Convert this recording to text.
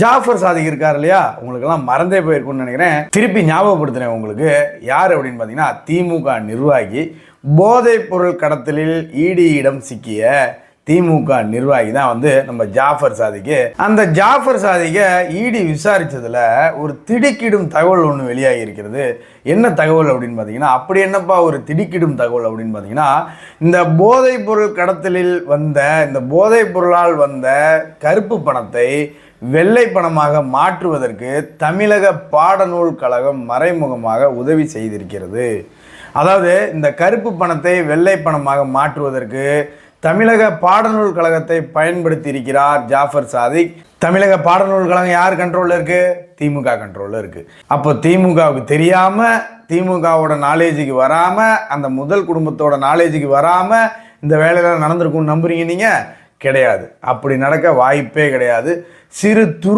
ஜாஃபர் சாதிக் இருக்கார் இல்லையா? உங்களுக்கெல்லாம் மறந்தே போயிருக்கும்னு நினைக்கிறேன். திருப்பி ஞாபகப்படுத்துறேன் உங்களுக்கு. யார் அப்படின்னு பார்த்தீங்கன்னா திமுக நிர்வாகி போதைப் பொருள் கடத்தலில் இடியிடம் சிக்கிய திமுக நிர்வாகி தான் வந்து நம்ம ஜாஃபர் சாதிக்கு. அந்த ஜாஃபர் சாதிக்க இடி விசாரித்ததில் ஒரு திடுக்கிடும் தகவல் ஒன்று வெளியாகி இருக்கிறது என்ன தகவல் அப்படின்னு பார்த்தீங்கன்னா அப்படி என்னப்பா ஒரு திடுக்கிடும் தகவல் அப்படின்னு பார்த்தீங்கன்னா இந்த போதைப் பொருள் கடத்தலில் வந்த இந்த போதைப் பொருளால் வந்த கருப்பு பணத்தை வெள்ளை பணமாக மாற்றுவதற்கு தமிழக பாடநூல் கழகம் மறைமுகமாக உதவி செய்திருக்கிறது. அதாவது இந்த கருப்பு பணத்தை வெள்ளை பணமாக மாற்றுவதற்கு தமிழக பாடநூல் கழகத்தை பயன்படுத்தி இருக்கிறார் ஜாஃபர் சாதிக். தமிழக பாடநூல் கழகம் யார் கண்ட்ரோலில் இருக்கு? திமுக கண்ட்ரோலில் இருக்கு. அப்போ திமுகவுக்கு தெரியாம திமுகவோட நாலேஜுக்கு வராம அந்த முதல் குடும்பத்தோட நாலேஜுக்கு வராம இந்த வேலையெல்லாம் நடந்திருக்கும்னு நம்புறீங்க நீங்கள் கிடையாது. அப்படி நடக்க வாய்ப்பே கிடையாது. சிறு துரு